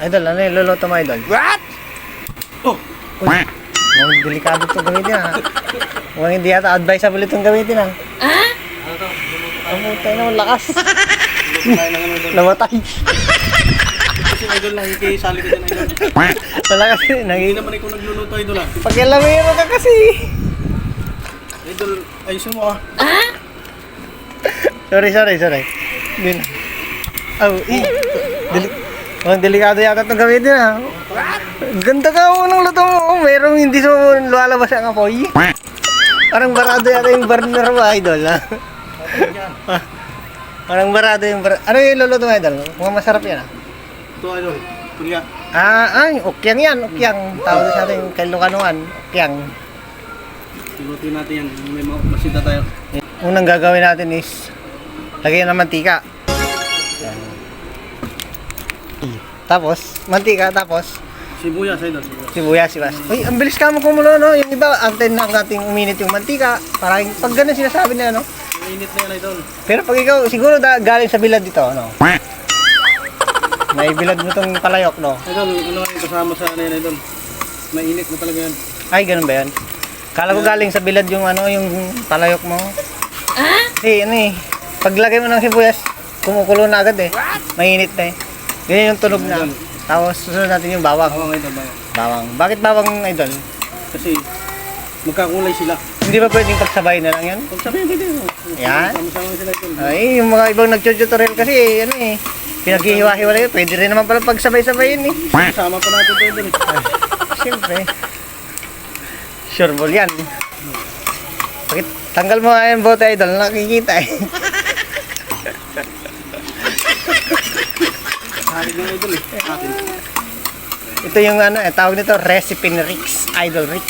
Idol, ano yung luluto mo, idol? What? Oh, Uy, mukhang delikado ito gamitin ha. Mukhang hindi yata advisable itong gamitin ha. ano to? Ang putay na lakas. Namatay. Kasi idol lang, ikisali ko dyan idol. Malakas yun. Hindi Nangin. naman ikaw nagluluto idol ah. Pagkalamero ka kasi. Idol, ayusin mo ah. Sorry, sorry, sorry. Hindi na. Oh, eh. Deli oh, delikado yata itong gamitin ha. Ganda ka mo ng luto mo. Merong hindi so lumalabas ang apoy. Parang barado yata yung burner mo, idol ha. Parang barado yung burner. Ano yung luluto mo, idol? Mukhang masarap yan ha. Ito idol, tulya. Ah, ay, ukyang yan, ukyang. Tawag sa atin, kailukanuan, ukyang. Lutuin natin yan. May masita tayo. Unang gagawin natin is, lagyan ng mantika. Tapos, mantika, tapos, Sibuyas idol. Sibuyas. sibuyas, sibas. Uy, ang bilis ka mo kumulo, no? Yung iba, antay na nating uminit yung mantika. Parang, pag ganun sinasabi na, no? Mainit na yan idol. Pero pag ikaw, siguro da, galing sa bilad dito, no? May bilad mo tong palayok, no? Idol, ano yung kasama sa ano yan idol? Mainit na talaga yan. Ay, ganun ba yan? Kala ko galing sa bilad yung ano, yung palayok mo. Ah? Eh, ano eh. Paglagay mo ng sibuyas, kumukulo na agad eh. Mainit na eh. Ganyan yung tunog na. Tapos susunod natin yung bawang. Bawang idol, bawang. Bawang. Bakit bawang idol? Kasi magkakulay sila. Hindi ba pwedeng pagsabay na lang yan? Pag sabihin pwede. Yan. Sama-sama sila idol. Ay, yung mga ibang nag-tutorial kasi ano eh. Pinaghihiwa-hiwala yun. Pwede rin naman pala pagsabay-sabay yun eh. Sama pa natin ito idol. Siyempre. Sure ball yan. Bakit tanggal mo nga yung bote idol, nakikita eh. Hari ng idol eh. Atin. Ito yung ano, eh, tawag nito recipe ni Rix, Idol Rix.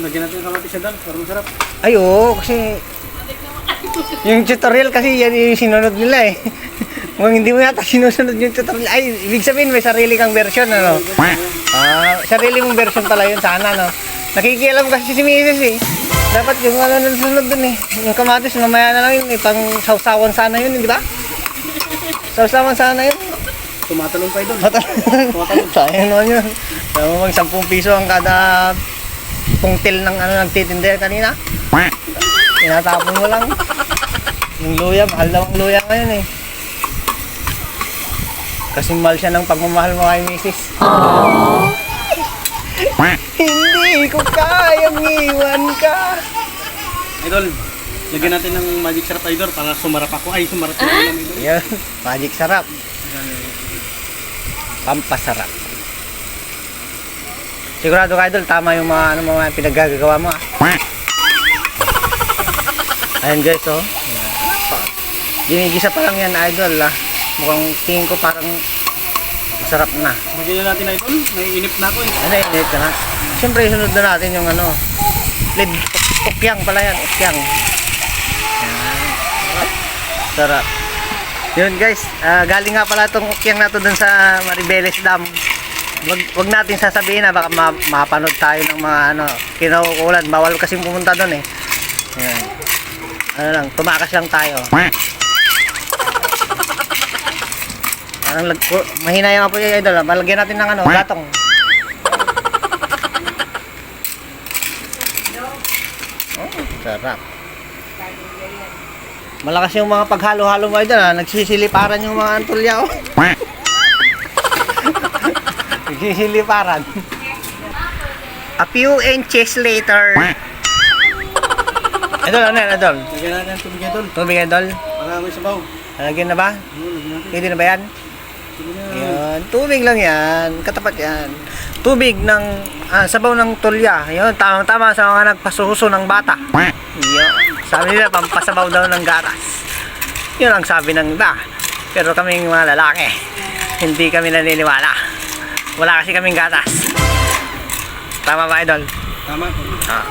Lagyan natin kamatis idol. Para masarap. Ay oo, kasi yung tutorial kasi yan yung sinunod nila eh. Kung hindi mo yata sinusunod yung tutorial, ay, ibig sabihin may sarili kang version, ano? Ah, sarili mong version pala yun sana, no? Nakikialam kasi si Mrs. eh. Dapat yung ano na sunod dun eh. Yung kamatis, mamaya na lang yun eh. Pang sausawan sana yun, eh, di ba? Sausawan sana yun. Tumatalon pa idol. Tumatalon. Sayang naman yun. Mo, mag 10 piso ang kada pungtil ng ano nagtitinda kanina. Tinatapon mo lang. Yung luya, mahal daw ang luya ngayon eh. Kasi mahal siya ng pagmamahal mo kay misis. Hindi ko kayang iwan ka. Idol, lagyan natin ng magic syrup idol para sumarap ako. Ay, sumarap ako naman idol. Yan, magic sarap. Pampasarap. Sigurado ka idol, tama yung mga ano mga pinaggagawa mo ah. Ayan guys oh. Ginigisa pa lang yan idol ah. Mukhang tingin ko parang masarap na. Na natin idol. May inip na ako eh. Ano init ka na? Siyempre sunod na natin yung ano. Lid, ukyang pala yan, ukyang. Sarap. Yun guys, ah, galing nga pala itong ukyang na to dun sa Maribeles Dam. Wag, wag natin sasabihin na baka ma mapanood tayo ng mga ano, kinukulan. Bawal kasi pumunta doon eh. Yan. Ano lang, tumakas lang tayo. Parang lag, oh, mahina yung apoy idol. ah. Palagyan natin ng ano, gatong. Oh, sarap. Malakas yung mga paghalo-halo mo idol. ah. Nagsisiliparan yung mga antulya. Oh. Nagsisiliparan. A few inches later. Idol, ano yan, idol? Lagyan natin ng tubig idol. Tubig, idol. Para may sabaw. Lagyan na ba? Pwede na ba yan? Yan, tubig lang yan. Katapat yan. Tubig ng ah, sabaw ng tulya. Yun, tama-tama sa mga nagpasuso ng bata. Yun. Sabi nila, pampasabaw daw ng gatas. Yun ang sabi ng iba. Pero kaming mga lalaki, hindi kami naniniwala. Wala kasi kaming gatas. Tama ba, idol? Tama. Ah.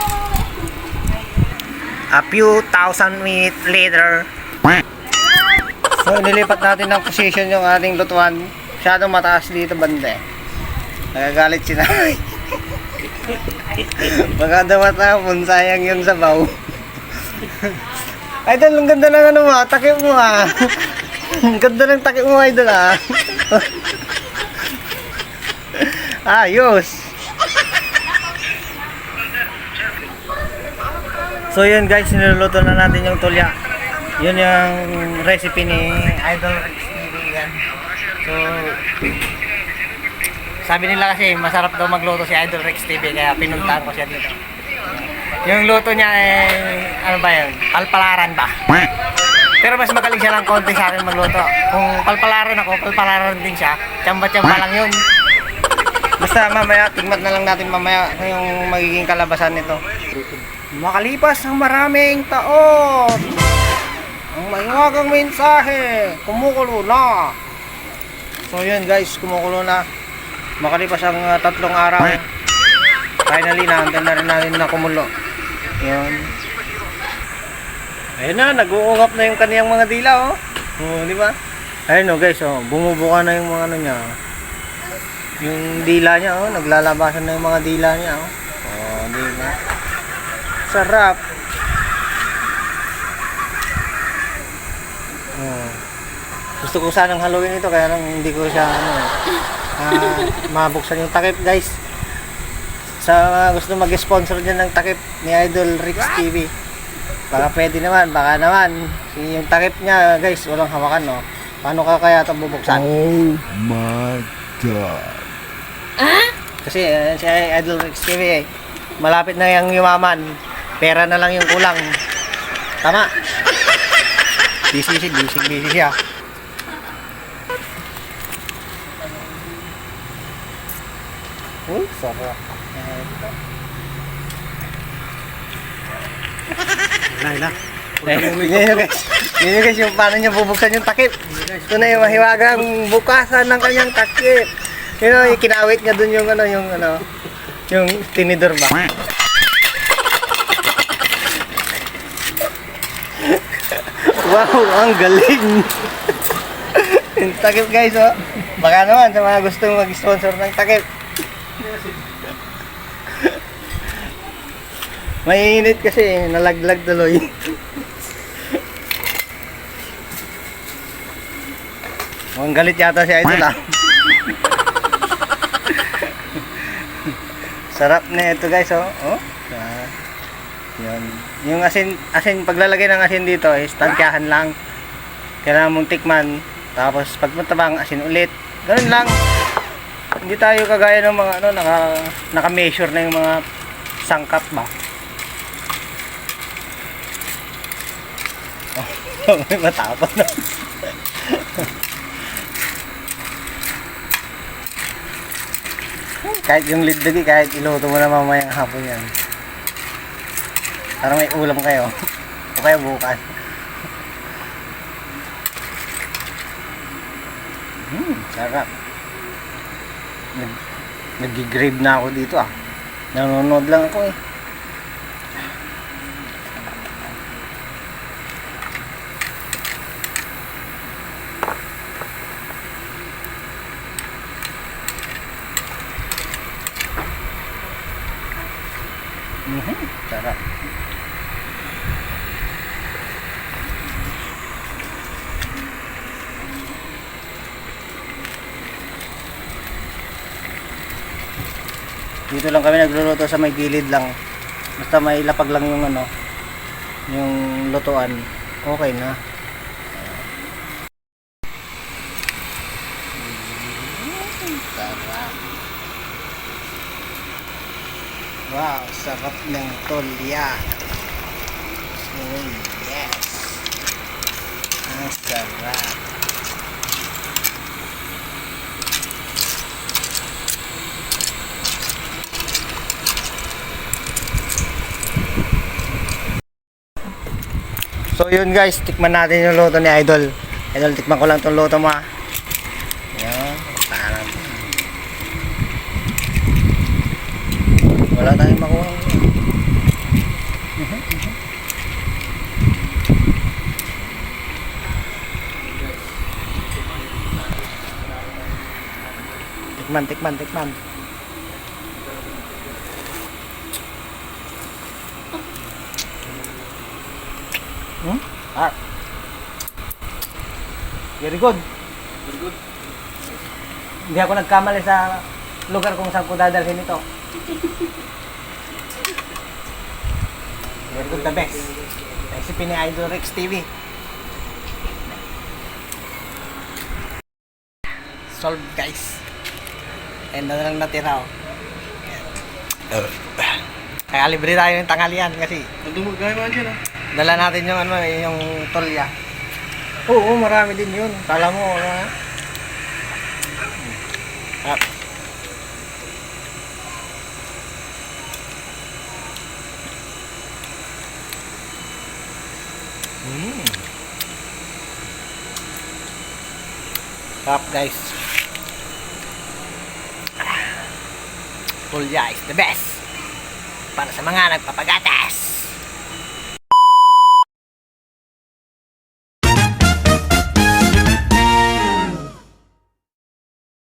A few thousand minutes later. So, nilipat natin ng position yung ating lutuan. Masyadong mataas dito banda eh. Nagagalit si nanay. Baka daw matapon, sayang yung sabaw. Dal, ang ganda ng ano mo, ah. takip mo ah. Ang ganda ng takip mo idol ah. Ayos. So yun guys, niluluto na natin yung tulya. Yun yung recipe ni Idol Rex TV yan. So, sabi nila kasi masarap daw magluto si Idol Rex TV kaya pinuntahan ko siya dito. Yung luto niya eh, ano ba yun? Palpalaran ba? Pero mas magaling siya ng konti sa akin magluto. Kung palpalaran ako, palpalaran din siya. Tsamba-tsamba lang yun. Basta mamaya, tigmat na lang natin mamaya yung magiging kalabasan nito. Makalipas ang maraming taon, ang mahiwagang mensahe, kumukulo na. So yun guys, kumukulo na. Makalipas ang uh, tatlong araw, finally nahantan na rin natin na kumulo. Yun. Ayun na, nag-uungap na yung kaniyang mga dila, oh. Oh, di ba? Ayun, oh, guys, oh, bumubuka na yung mga ano niya. oh. Yung dila niya, oh, naglalabasan na yung mga dila niya, oh. Oh, di ba? Sarap. Oh. Gusto ko sanang haluin ito, kaya lang hindi ko siya, ano, ah, mabuksan yung takip, guys. Sa gusto mag-sponsor dyan ng takip ni Idol Rix TV. Baka pwede naman, baka naman. Yung takip niya, guys, walang hawakan, no? Paano ka kaya ito bubuksan? Oh my god. Kasi eh, si Idol Rex TV eh, malapit na yung yumaman. Pera na lang yung kulang. Tama. Busy siya, busy, busy siya. Uy, sarap. Nay na. Yun guys. Yung paano niya bubuksan yung takip. Ito na yung mahiwagang bukasan ng kanyang takip. Yun know, yung kinawit niya dun yung ano, yung ano, yung tinidor ba? wow, ang galing. yung takip guys, oh. Baka naman sa mga gustong mag-sponsor ng takip. Mainit kasi, nalaglag tuloy. Mukhang galit yata si Idol ah. Sarap na ito guys oh. Oh. Yun. Yung asin, asin paglalagay ng asin dito is tantyahan lang. Kailangan mong tikman. Tapos pag matabang asin ulit. Ganun lang. Hindi tayo kagaya ng mga ano naka naka-measure na yung mga sangkap ba. May matapon na. kahit yung lidlagi, kahit iluto mo na mamayang hapon yan. Para may ulam kayo. o kaya bukas. Hmm, sarap. Nag, nag-grave na ako dito ah. Nanonood lang ako eh. Mhm, sarap. Dito lang kami nagluluto sa may gilid lang. Basta may lapag lang yung ano, yung lutuan. Okay na. Mm, Sarap. Wow, sarap ng tolya. Oh, yes. Ang sarap. So yun guys, tikman natin yung luto ni Idol. Idol, tikman ko lang itong luto mo ah. Yan, parang wala tayong makuha. Tikman, tikman, tikman. Hmm? Ah. Very good. Very good. Hindi ako nagkamali sa lugar kung saan ko dadalhin ito. Very good, the best. Recipe ni Idol Rex TV. Solved, guys. And na lang natira, oh. Kaya libre tayo ng tanghalian kasi gaya mo dyan ah. dala natin yung ano, eh, yung tolya. Oo, marami din yun. Kala mo, ano ha? Ah. Sarap guys. Tolya is the best. Para sa mga nagpapagatas.